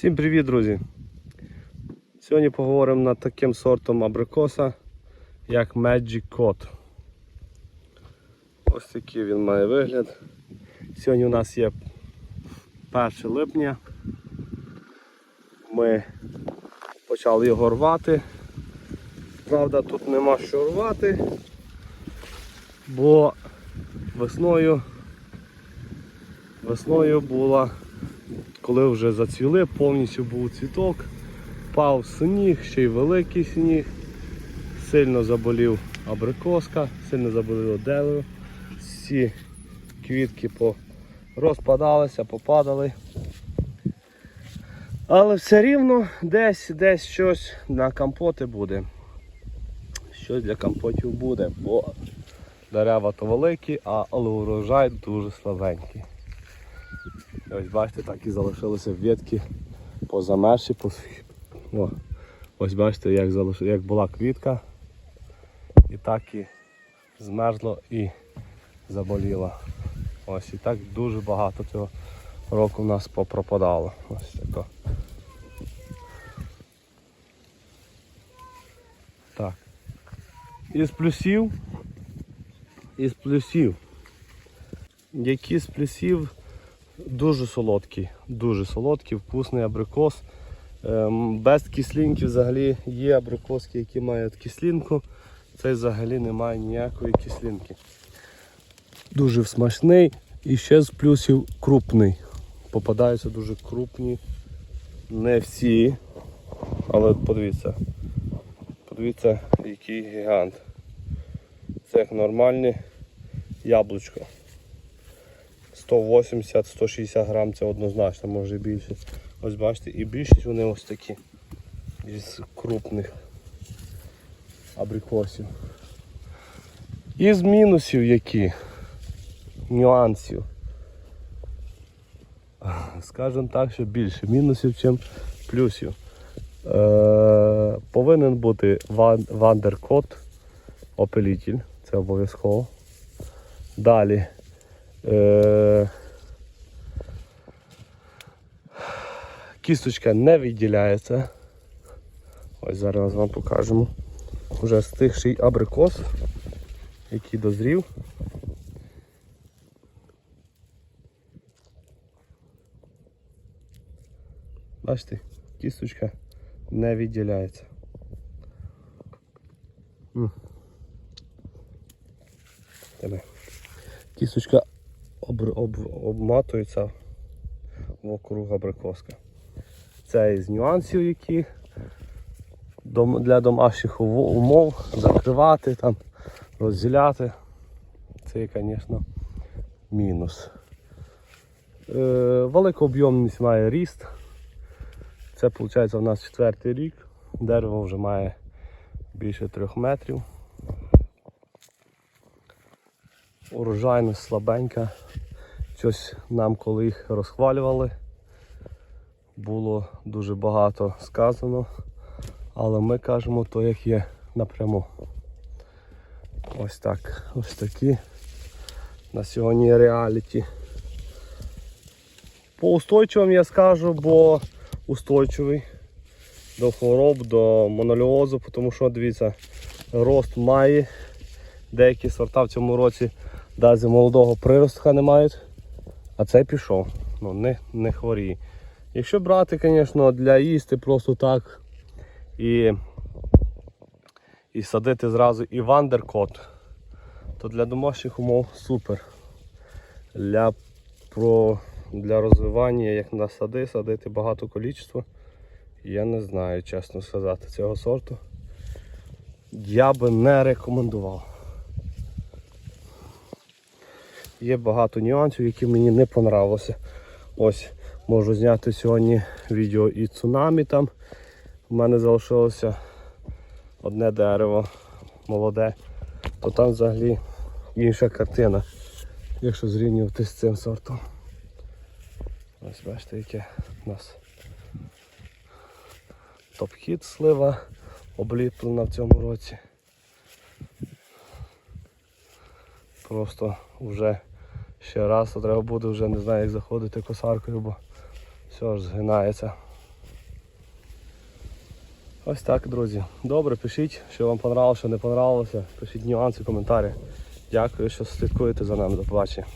Всім привіт, друзі! Сьогодні поговоримо над таким сортом абрикоса, як Magic Cod. Ось такий він має вигляд. Сьогодні у нас є 1 липня. Ми почали його рвати. Правда, тут нема що рвати, бо весною, весною була коли вже зацвіли, повністю був цвіток, впав сніг, ще й великий сніг, сильно заболів абрикоска, сильно заболіло дерево, всі квітки розпадалися, попадали. Але все рівно десь десь щось на компоти буде. Щось для компотів буде, бо дерева то великі, а але урожай дуже слабенький. Ось бачите, так і залишилися ветки позамерші. По... О, ось бачите, як, залиш... як була квітка. І так і змерзло і заболіло. Ось і так дуже багато цього року в нас попропадало. Ось тако. Так. Із плюсів. Із плюсів. Які з плюсів Дуже солодкий, дуже солодкий, вкусний абрикос. Ем, Без кислинки взагалі є абрикоски, які мають кислинку. Цей взагалі не має ніякої кислинки. Дуже смачний і ще з плюсів крупний. Попадаються дуже крупні. Не всі. Але подивіться. Подивіться, який гігант. Це як нормальне яблучко. 180-160 грам це однозначно, може і більше. Ось бачите, і більшість вони ось такі із крупних абрикосів. Із мінусів які? Нюансів. Скажемо так, що більше мінусів, ніж плюсів. Е, повинен бути ван, вандеркот опилітель, це обов'язково. Далі Е, Кісточка не відділяється. Ось зараз вам покажемо. Уже стигший абрикос, який дозрів. Бачите, кісточка не відділяється. Тебе. Кісточка об, об, обматується вокруг абрикоска. Це із нюансів, які для домашніх умов закривати, там, розділяти. Це, звісно, мінус. Е, Велика об'ємність має ріст. Це виходить у нас четвертий рік. Дерево вже має більше трьох метрів. урожайність слабенька. Щось нам, коли їх розхвалювали, було дуже багато сказано, але ми кажемо то, як є напряму. Ось так, ось такі на сьогодні реаліті. По устойчивим я скажу, бо устойчивий до хвороб, до моноліозу, тому що дивіться, рост має. Деякі сорта в цьому році Дазі молодого приростка не мають, а цей пішов. Ну, Не не хворіє. Якщо брати, звісно, для їсти просто так і і садити зразу і вандеркот, то для домашніх умов супер. Для про, для розвивання, як на сади, садити багато кількість, я не знаю, чесно сказати, цього сорту. Я би не рекомендував. Є багато нюансів, які мені не понравилися. Ось можу зняти сьогодні відео і цунамі там. У мене залишилося одне дерево молоде, то там взагалі інша картина, якщо зрівнювати з цим сортом. Ось бачите, яке у нас топ-хіт слива обліплена в цьому році. Просто вже ще раз, то треба буде вже не знаю як заходити косаркою, бо все ж згинається. Ось так, друзі. Добре, пишіть, що вам понравилося, що не понравилося. Пишіть нюанси, коментарі. Дякую, що слідкуєте за нами. До побачення.